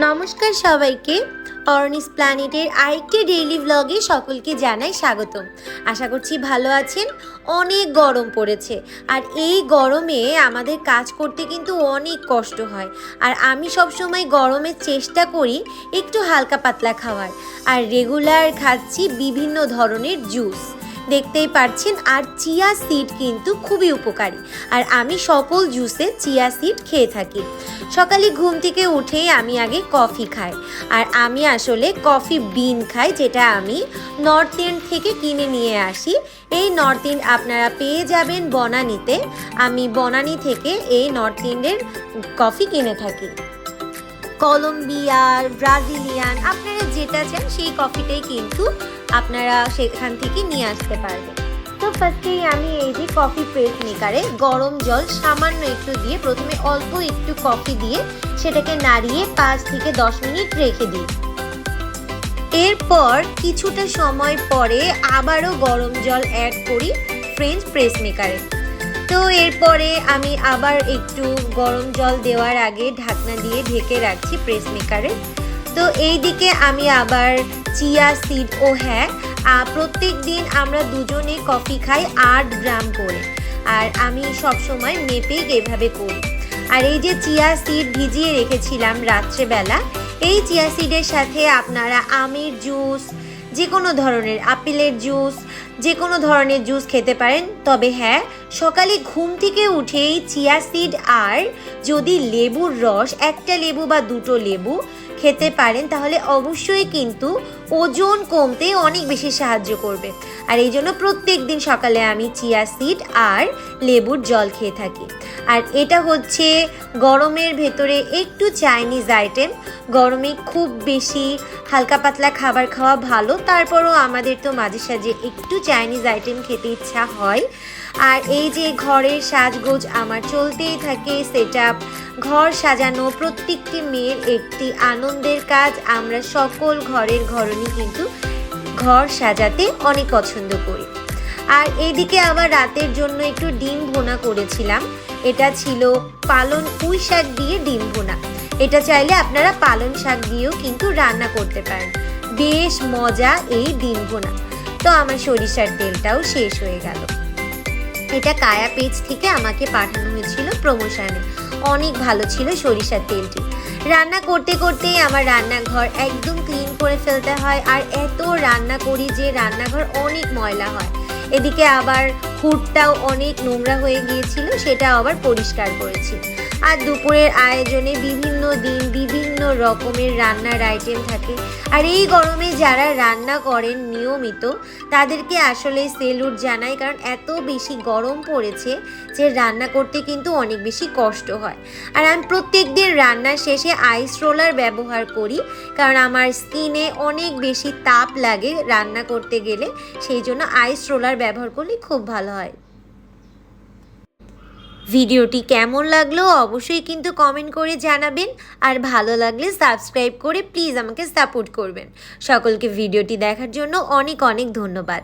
নমস্কার সবাইকে। অর্নিস প্ল্যানেটের আরেকটি ডেইলি ভ্লগে সকলকে জানাই স্বাগতম। আশা করছি ভালো আছেন। অনেক গরম পড়েছে। আর এই গরমে আমাদের কাজ করতে কিন্তু অনেক কষ্ট হয়। আর আমি সবসময় গরমের চেষ্টা করি একটু হালকা পাতলা খাওয়ার। আর রেগুলার খাচ্ছি বিভিন্ন ধরনের জুস দেখতেই পাচ্ছেন আর চিয়া সিড কিন্তু খুবই উপকারী। আর আমি সকল জুসে চিয়া সিড খেয়ে থাকি। সকালে ঘুম থেকে উঠেই আমি আগে কফি খাই। আর আমি আসলে কফি বিন খাই, যেটা আমি নর্থ এন্ড থেকে কিনে নিয়ে আসি। এই নর্থ ইন্ড আপনারা পেয়ে যাবেন বনানিতে। আমি বনানী থেকে এই নর্থ ইন্ডের কফি কিনে থাকি। কলম্বিয়ার, ব্রাজিলিয়ান, আপনারা যেটা চান সেই কফিটাই কিন্তু আপনারা সেখান থেকে নিয়ে আসতে পারবেন। তো ফার্স্টেই আমি এই যে কফি প্রেস মেকারে গরম জল সামান্য একটু দিয়ে প্রথমে অল্প একটু কফি দিয়ে সেটাকে নাড়িয়ে পাঁচ থেকে দশ মিনিট রেখে দিই। এরপর কিছুটা সময় পরে আবারও গরম জল অ্যাড করি ফ্রেঞ্চ প্রেস মেকারে তো এরপরে আমি আবার একটু গরম জল দেওয়ার আগে ঢাকনা দিয়ে ঢেকে রাখছি প্রেস মেকারে তো এই দিকে আমি আবার চিয়া সিড ও হ্যাঁ প্রত্যেক দিন আমরা দুজনে কফি খাই আট গ্রাম করে। আর আমি সবসময় মেপেই এভাবে করি। আর এই যে চিয়া সিড ভিজিয়ে রেখেছিলাম রাত্রেবেলা, এই চিয়া সিডের সাথে আপনারা আমের জুস যে কোনো ধরনের, আপেলের জুস যে কোনো ধরনের জুস খেতে পারেন। তবে হ্যাঁ সকালে ঘুম থেকে উঠেই চিয়া সিড আর যদি লেবুর রস, একটা লেবু বা দুটো লেবু খেতে পারেন, তাহলে অবশ্যই কিন্তু ওজন কমতে অনেক বেশি সাহায্য করবে। আর এই জন্য প্রত্যেক দিন সকালে আমি চিয়া সিড আর লেবুর জল খেয়ে থাকি। আর এটা হচ্ছে গরমের ভেতরে একটু চাইনিজ আইটেম। গরমে খুব বেশি হালকা পাতলা খাবার খাওয়া ভালো, তারপরও আমাদের তো মাঝে সাঝে একটু চাইনিজ আইটেম খেতে ইচ্ছা হয়। আর এই যে ঘরের সাজগোজ আমার চলতেই থাকে, সেট ঘর সাজানো, প্রত্যেকটি মেয়ের একটি আনন্দের কাজ। আমরা সকল ঘরের ঘরণী কিন্তু ঘর সাজাতে অনেক পছন্দ করি। আর এইদিকে আবার রাতের জন্য একটু ডিম ভোনা করেছিলাম। এটা ছিল পালন পুঁই শাক দিয়ে ডিম ভোনা। এটা চাইলে আপনারা পালন শাক দিয়েও কিন্তু রান্না করতে পারেন। বেশ মজা এই ডিম ভোনা। তো আমার সরিষার তেলটাও শেষ হয়ে গেল। এটা কায়া পেজ থেকে আমাকে পাঠানো হয়েছিল প্রমোশনে। অনেক ভালো ছিল সরিষার তেলটি। রান্না করতে করতে আমার রান্নাঘর একদম ক্লিন করে ফেলতে হয় আর এত রান্না করি যে রান্নাঘর অনেক ময়লা হয়। এদিকে আবার হুটটাও অনেক নোংরা হয়ে গিয়েছিল সেটা আবার পরিষ্কার করেছি। আর দুপুরের আয়োজনে বিভিন্ন দিন বিভিন্ন রকমের রান্নার আইটেম থাকে। আর এই গরমে যারা রান্না করেন নিয়মিত, তাদেরকে আসলে সেলুট জানাই, কারণ এত বেশি গরম পড়েছে যে রান্না করতে কিন্তু অনেক বেশি কষ্ট হয়। আর আমি প্রত্যেক দিন রান্নার শেষে আইস রোলার ব্যবহার করি, কারণ আমার স্কিনে অনেক বেশি তাপ লাগে রান্না করতে গেলে, সেই জন্য আইস রোলার ব্যবহার করলে খুব ভালো হয়। ভিডিওটি কেমন লাগল অবশ্যই কিন্তু কমেন্ট করে জানাবেন। আর ভালো লাগলে সাবস্ক্রাইব করে প্লিজ আমাকে সাপোর্ট করবেন। সকলকে ভিডিওটি দেখার জন্য অনেক অনেক ধন্যবাদ।